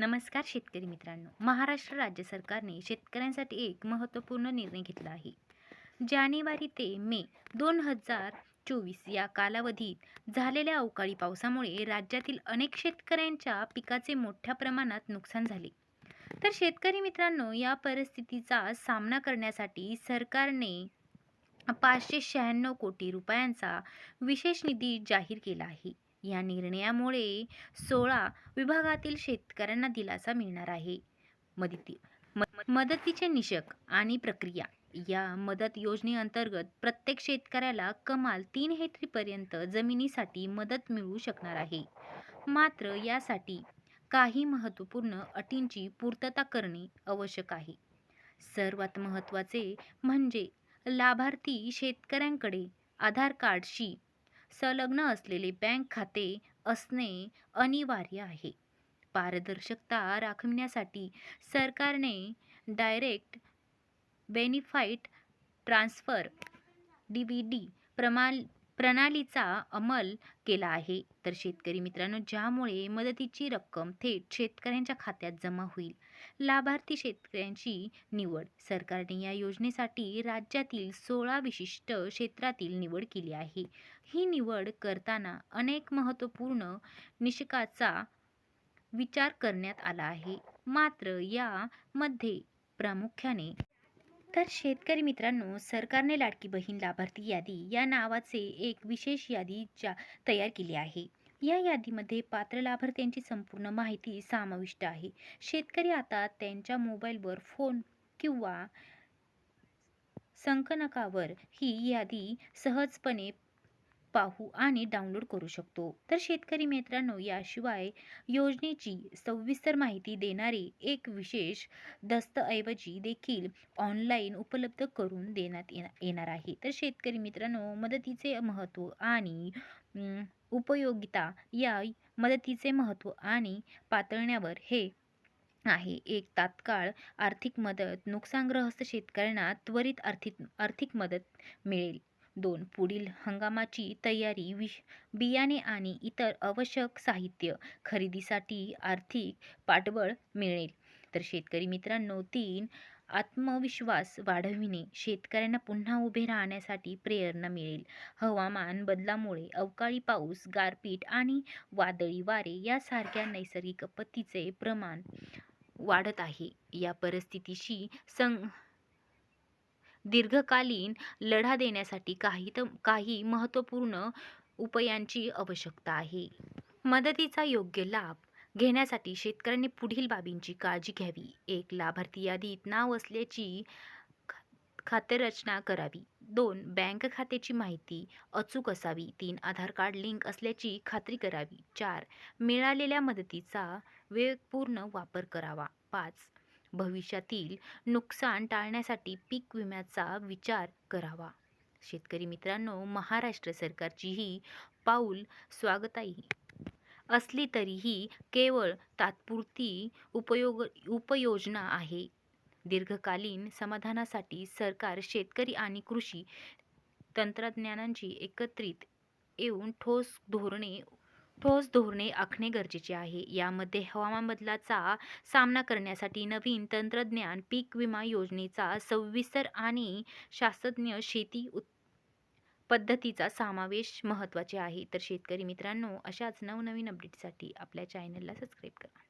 नमस्कार शेतकरी मित्रांनो. महाराष्ट्र राज्य सरकारने शेतकऱ्यांसाठी एक महत्त्वपूर्ण निर्णय घेतला आहे. जानेवारी ते मे दोन हजार चोवीस या कालावधीत झालेल्या अवकाळी पावसामुळे राज्यातील अनेक शेतकऱ्यांच्या पिकाचे मोठ्या प्रमाणात नुकसान झाले. तर शेतकरी मित्रांनो या परिस्थितीचा सामना करण्यासाठी सरकारने पाचशे शहाण्णव कोटी रुपयांचा विशेष निधी जाहीर केला आहे. या निर्णयामुळे सोळा विभागातील शेतकऱ्यांना दिलासा मिळणार आहे. मदती म- मदतीचे निषक आणि प्रक्रिया या मदत योजनेअंतर्गत प्रत्येक शेतकऱ्याला कमाल तीन हेक्टरीपर्यंत जमिनीसाठी मदत मिळू शकणार आहे. मात्र यासाठी काही महत्त्वपूर्ण अटींची पूर्तता करणे आवश्यक आहे. सर्वात महत्त्वाचे म्हणजे लाभार्थी शेतकऱ्यांकडे आधार कार्डशी संलग्न असलेले बँक खाते असणे अनिवार्य आहे. पारदर्शकता राखण्यासाठी सरकारने direct benefit transfer D B T प्रमाण प्रणालीचा अंमल केला आहे. तर शेतकरी मित्रांनो ज्यामुळे मदतीची रक्कम थेट शेतकऱ्यांच्या खात्यात जमा होईल. लाभार्थी शेतकऱ्यांची निवड. सरकारने या योजनेसाठी राज्यातील सोळा विशिष्ट क्षेत्रातील निवड केली आहे. ही निवड करताना अनेक महत्त्वपूर्ण निषकाचा विचार करण्यात आला आहे. मात्र यामध्ये प्रामुख्याने तर शेतकरी मित्रांनो सरकारने लाडकी बहीण लाभार्थी यादी या नावाचे एक विशेष यादी जा तयार केली आहे. या यादीमध्ये पात्र लाभार्थ्यांची संपूर्ण माहिती समाविष्ट आहे. शेतकरी आता त्यांच्या मोबाईलवर फोन किंवा संगणकावर ही यादी सहजपणे पाहू आणि डाउनलोड करू शकतो. तर शेतकरी मित्रांनो याशिवाय योजनेची सविस्तर माहिती देणारी एक विशेष दस्तऐवजी देखील ऑनलाईन उपलब्ध करून देण्यात येणार आहे. तर शेतकरी मित्रांनो मदतीचे महत्त्व आणि उपयोगिता या मदतीचे महत्त्व आणि पातळण्यावर हे आहे. एक तात्काळ आर्थिक मदत नुकसानग्रस्त शेतकऱ्यांना त्वरित आर्थिक आर्थिक मदत मिळेल. दोन पुढील हंगामाची तयारी विश बियाणे आणि इतर आवश्यक साहित्य खरेदीसाठी आर्थिक पाठबळ मिळेल. तर शेतकरी मित्रांनो तीन आत्मविश्वास वाढविणे शेतकऱ्यांना पुन्हा उभे राहण्यासाठी प्रेरणा मिळेल. हवामान बदलामुळे अवकाळी पाऊस गारपीट आणि वादळी वारे यासारख्या नैसर्गिक आपत्तीचे प्रमाण वाढत आहे. या परिस्थितीशी सं दीर्घकालीन लढा देण्यासाठी काही तर काही महत्त्वपूर्ण उपायांची आवश्यकता आहे. मदतीचा योग्य लाभ घेण्यासाठी शेतकऱ्यांनी पुढील बाबींची काळजी घ्यावी. एक लाभार्थी यादीत नाव असल्याची खातेरचना खातरचना करावी. दोन बँक खात्याची माहिती अचूक असावी. तीन आधार कार्ड लिंक असल्याची खात्री करावी. चार मिळालेल्या मदतीचा वेगपूर्ण वापर करावा. पाच भविष्यातील नुकसान टाळण्यासाठी पीक विम्याचा विचार करावा. शेतकरी मित्रांनो महाराष्ट्र सरकारची ही पाऊल स्वागताई. असली तरीही केवळ तात्पुरती उपयोग उपयोजना आहे. दीर्घकालीन समाधानासाठी सरकार शेतकरी आणि कृषी तंत्रज्ञानांची एकत्रित येऊन ठोस धोरणे ठोस धोरणे आखणे गरजेचे आहे. यामध्ये हवामान बदलाचा सामना करण्यासाठी नवीन तंत्रज्ञान पीक विमा योजनेचा सविस्तर आणि शास्त्रज्ञ शेती उत् पद्धतीचा समावेश महत्त्वाचे आहे. तर शेतकरी मित्रांनो अशाच नवनवीन अपडेटसाठी आपल्या चॅनलला सबस्क्राईब करा.